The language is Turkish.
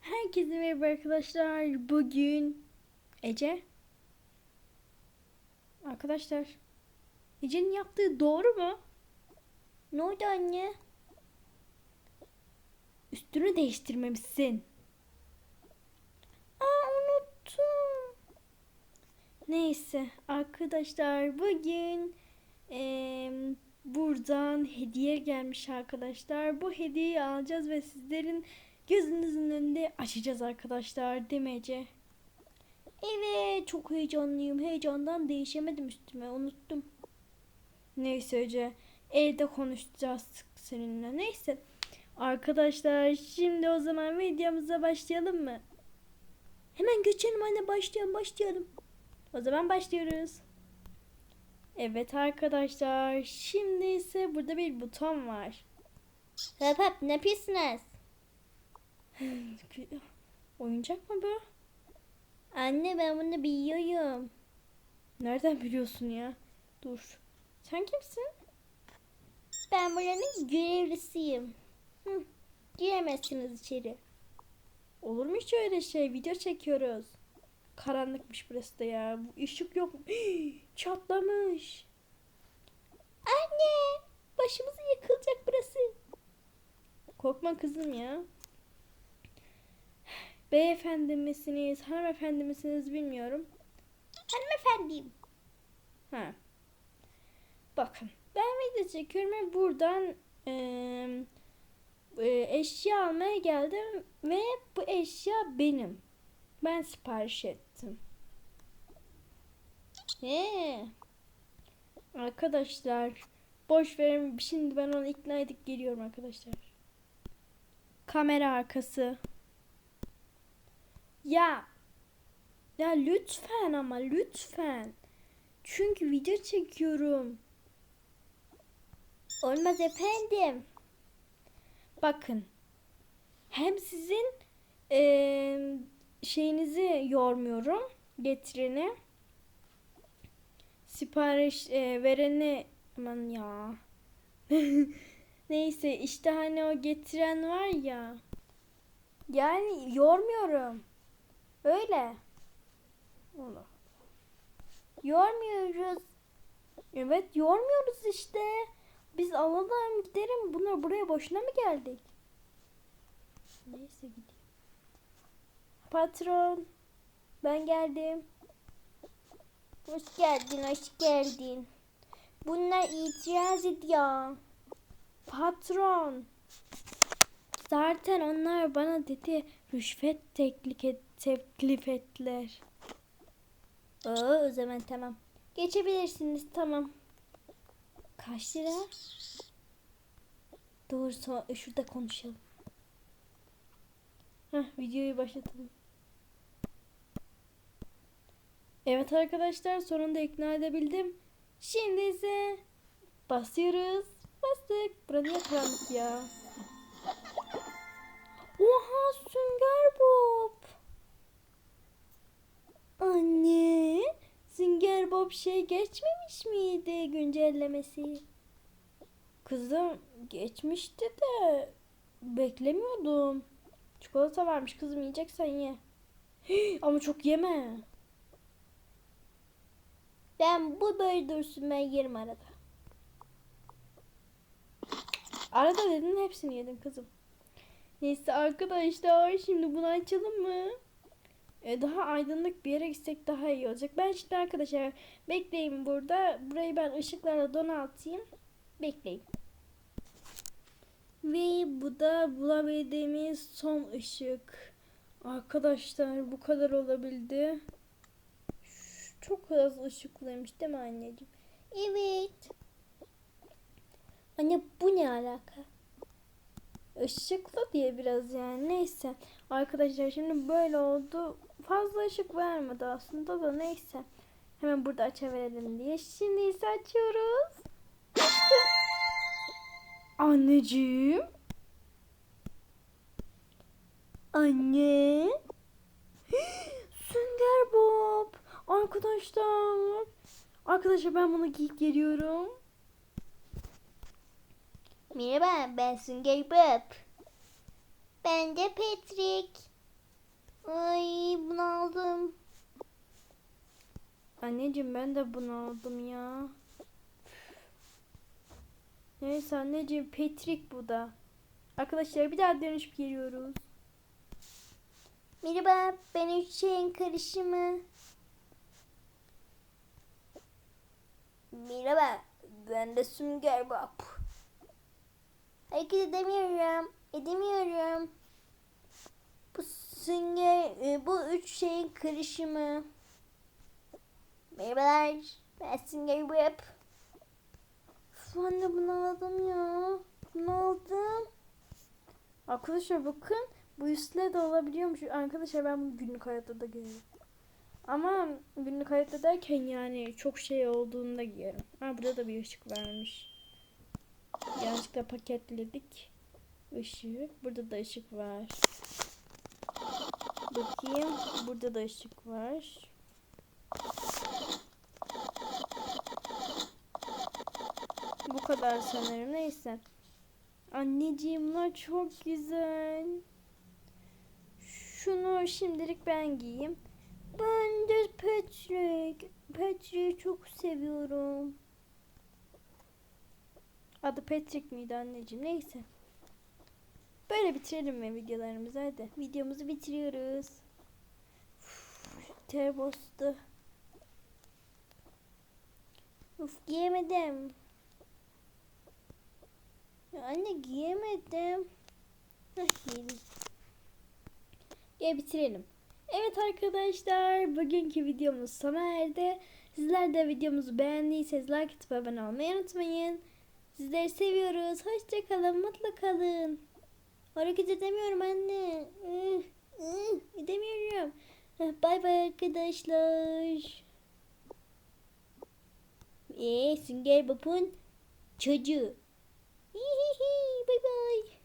Herkese merhaba arkadaşlar. Bugün Ece. Arkadaşlar. Ece'nin yaptığı doğru mu? Ne oldu anne? Üstünü değiştirmemişsin. Aa unuttum. Neyse arkadaşlar bugün eee, buradan hediye gelmiş arkadaşlar. Bu hediyeyi alacağız ve sizlerin gözünüzün önünde açacağız arkadaşlar değil mi Ece? Evet çok heyecanlıyım. Heyecandan değişemedim üstüme unuttum. Neyse Ece evde konuşacağız seninle. Neyse arkadaşlar şimdi o zaman videomuza başlayalım mı? Hemen geçelim anne başlayalım başlayalım. O zaman başlıyoruz. Evet arkadaşlar şimdi ise burada bir buton var. Hop hop ne yapıyorsunuz? Oyuncak mı bu? Anne ben bunu biliyorum. Nereden biliyorsun ya? Dur. Sen kimsin? Ben buranın görevlisiyim. Hı, giremezsiniz içeri. Olur mu hiç öyle şey? Video çekiyoruz. Karanlıkmış burası da ya. Bu ışık yok. Çatlamış. Anne başımıza yıkılacak burası. Korkma kızım ya. Beyefendi misiniz, hanımefendi misiniz bilmiyorum. Hanımefendiyim. Ha. Bakın ben video çekiyorum buradan e, eşya almaya geldim ve bu eşya benim. Ben sipariş ettim. He. Arkadaşlar boş verin şimdi ben onu ikna edip geliyorum arkadaşlar. Kamera arkası. Ya ya lütfen ama lütfen. Çünkü video çekiyorum. Olmaz efendim. Bakın. Hem sizin eee, şeyinizi yormuyorum. Getireni. Sipariş eee, vereni aman ya. Neyse işte hani o getiren var ya. Yani yormuyorum. Öyle. Allah. Yormuyoruz. Evet yormuyoruz işte. Biz alalım gidelim. Bunlar buraya boşuna mı geldik? Neyse gideyim. Patron. Ben geldim. Hoş geldin hoş geldin. Bunlar itiraz ediyor. Patron. Zaten onlar bana dedi rüşvet teklif, et, teklif ettiler. Oo, o zaman tamam. Geçebilirsiniz tamam. Kaç lira? Doğru so- şurada konuşalım. Heh, videoyu başlatalım. Evet arkadaşlar sonunda ikna edebildim. Şimdi ise basıyoruz. Bastık. Burada niye karanlık ya? Oha Sünger Bob. Anne. Sünger Bob şey geçmemiş miydi güncellemesi? Kızım geçmişti de beklemiyordum. Çikolata varmış kızım yiyeceksen ye. Ama çok yeme. Ben bu böyle dursun ben yerim arada. Arada dedin hepsini yedim kızım. Neyse arkadaşlar şimdi bunu açalım mı? E, daha aydınlık bir yere gitsek daha iyi olacak. Ben şimdi arkadaşlar bekleyin burada. Burayı ben ışıklarla donatayım. Bekleyin. Ve bu da bulabildiğimiz son ışık. Arkadaşlar bu kadar olabildi. Çok az ışıklıymış değil mi anneciğim? Evet. Anne bu ne alaka? Işıklı diye biraz yani neyse. Arkadaşlar şimdi böyle oldu. Fazla ışık vermedi aslında da neyse. Hemen burada açıverelim diye. Şimdi ise açıyoruz. Anneciğim. Anne. Sünger Bob. Arkadaşlar. Arkadaşlar ben bunu giyip geliyorum. Merhaba ben Sünger Bob. Ben de Patrick. Ay bunaldım. Anneciğim ben de bunu aldım ya. Neyse anneciğim Patrick bu da. Arkadaşlar bir daha dönüşüp geliyoruz. Merhaba ben üç şeyin karışımı. Merhaba ben de Sünger Bob. Hareket edemiyorum. Edemiyorum. Bu sünger, e, bu üç şeyin karışımı. Merhabalar ben Sünger Bob. Uf, anne bunu aldım ya. Bunu aldım. Arkadaşlar bakın bu üstle de olabiliyormuş. Arkadaşlar ben bunu günlük hayatta da giyerim. Ama günlük hayatta derken yani çok şey olduğunda giyerim. Ha burada da bir ışık varmış. Yanlışlıkla paketledik. Işık. Burada da ışık var. Bakayım. Burada da ışık var. Bu kadar sanırım. Neyse. Anneciğim bunlar çok güzel. Şunu şimdilik ben giyeyim. Ben de Patrick. Patrick'i çok seviyorum. Adı Patrick miydi anneciğim? Neyse. Böyle bitirelim mi videolarımızı hadi. Videomuzu bitiriyoruz. Ter bastı. Uf giyemedim. Ya anne giyemedim. Hah. Gel bitirelim. Evet arkadaşlar bugünkü videomuz sona erdi. Sizler de videomuzu beğendiyseniz like atıp abone olmayı unutmayın. Sizleri seviyoruz. Hoşçakalın. Mutlu kalın. Hareket edemiyorum anne. Edemiyorum. Bay bay arkadaşlar. Eee Sünger Bob'un çocuğu. Hihihi, Bay bay.